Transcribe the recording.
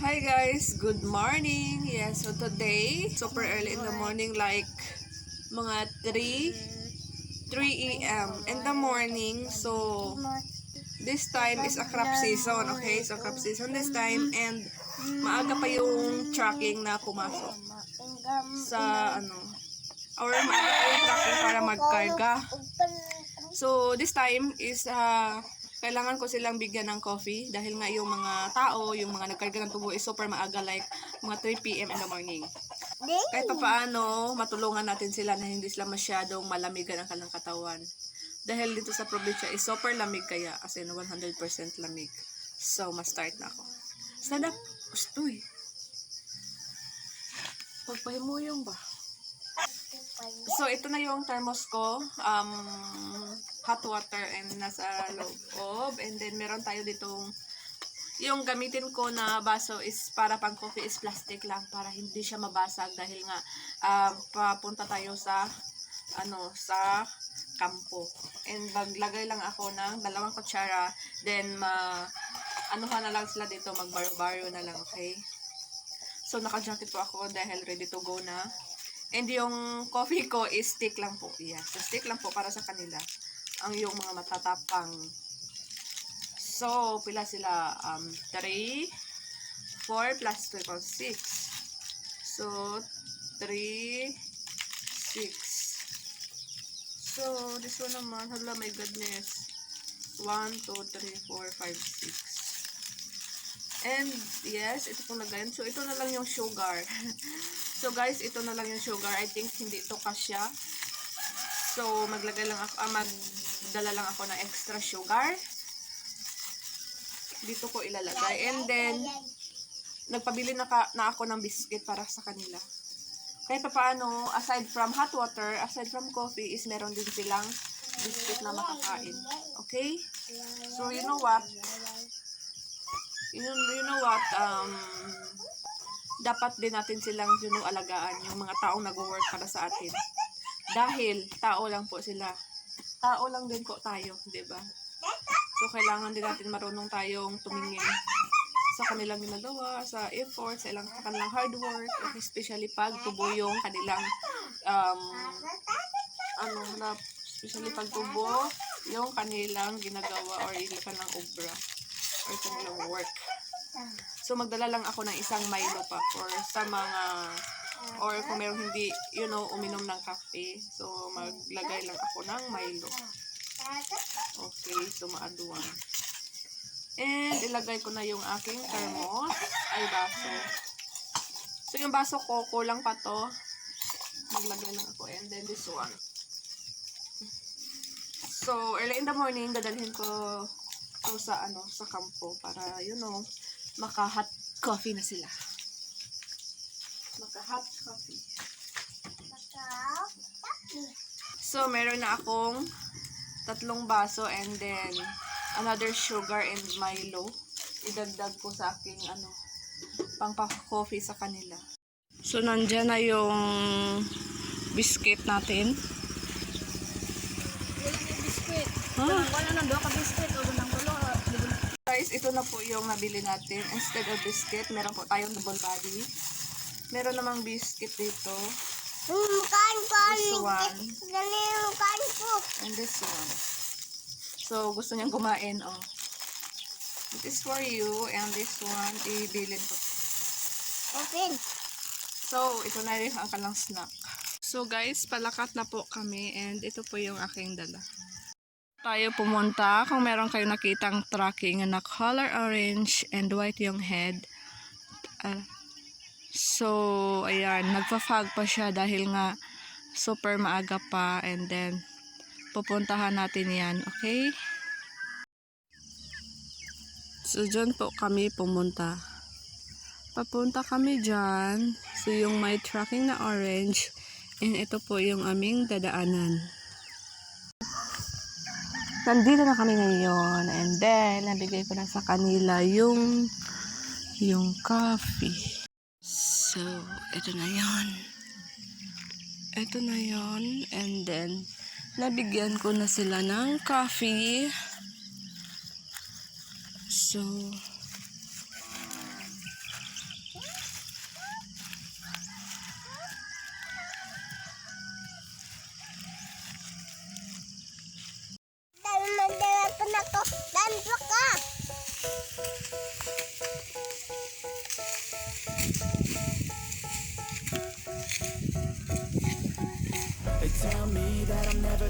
Hi guys, good morning. Yes, so today, super early in the morning like mga 3 3 a.m. in the morning. So this time is a crop season, okay? So crop season this time and maaga pa yung tracking na pumasok sa ano or maaga pa yung tracking para magkarga. So, this time is, ah, kailangan ko silang bigyan ng coffee dahil nga yung mga tao, yung mga nagkarga ng tubo is super maaga like mga 3 p.m. in the morning. Kahit pa paano, matulungan natin sila na hindi sila masyadong malamigan ang kanilang katawan. Dahil dito sa probinsya is super lamig kaya, as in 100% lamig. So, ma-start na ako. Stand up! Ustoy! Pagpahimuyong ba? So, ito na yung thermos ko. Um, hot water and nasa loob. And then, meron tayo ditong yung gamitin ko na baso is para pang coffee is plastic lang para hindi siya mabasag dahil nga ah, papunta tayo sa ano sa kampo. And maglagay lang ako ng dalawang kutsara then ma anuhan na lang sila dito magbaro-baro na lang okay? So naka-jacket po ako dahil ready to go na. And yung coffee ko is stick lang po. Yeah so stick lang po para sa kanila ang yung mga matatapang So, pila sila? Um, 3, 4 plus 2 equals 6. So, 3, 6. So, this one naman, hala, my goodness. 1, 2, 3, 4, 5, 6. And, yes, ito pong lagayan. So, ito na lang yung sugar. so, guys, ito na lang yung sugar. I think hindi ito kasya. So, maglagay lang ako, ah, magdala lang ako ng extra sugar dito ko ilalagay. And then, nagpabili na, ka, na ako ng biscuit para sa kanila. Kahit pa paano, aside from hot water, aside from coffee, is meron din silang biscuit na makakain. Okay? So, you know what? You you know what? Um, dapat din natin silang know, alagaan yung mga taong nag-work para sa atin. Dahil, tao lang po sila. Tao lang din po tayo, di ba? So, kailangan din natin marunong tayong tumingin sa kanilang ginagawa, sa effort, sa, ilang, sa kanilang hard work, especially pag tubo yung kanilang, um, ano na, especially pag tubo yung kanilang ginagawa or yung kanilang obra or kanilang work. So, magdala lang ako ng isang Milo pa for sa mga or kung meron hindi, you know, uminom ng kape. So, maglagay lang ako ng Milo. Okay, so maaduan. And ilagay ko na yung aking thermos ay baso. So yung baso ko, kulang pa to. Maglagay lang ako. And then this one. So, early in the morning, dadalhin ko to sa ano, sa kampo para, you know, maka-hot coffee na sila. Maka-hot coffee. So, meron na akong tatlong baso and then another sugar and Milo. Idagdag ko sa aking ano, pang coffee sa kanila. So, nandyan na yung biscuit natin. Ah. Wala nang doon ka biskuit o nang tulo. Guys, ito na po yung nabili natin. Instead of biscuit, meron po tayong double body. Meron namang biscuit dito. Hmm, kain ko. This one. Dali kain ko. And this one. So, gusto niyang kumain, oh. This is for you. And this one, ibilin ko. Open. So, ito na rin ang kalang snack. So, guys, palakat na po kami. And ito po yung aking dala. Tayo pumunta. Kung meron kayo nakitang tracking na color orange and white yung head. Ah, so, ayan. Nagpa-fog pa siya dahil nga super maaga pa. And then, pupuntahan natin yan. Okay? So, dyan po kami pumunta. Papunta kami dyan. So, yung may tracking na orange. And ito po yung aming dadaanan. Nandito na kami ngayon. And then, nabigay ko na sa kanila yung yung coffee. Ito na yon. Ito na yon. And then, nabigyan ko na sila ng coffee. So,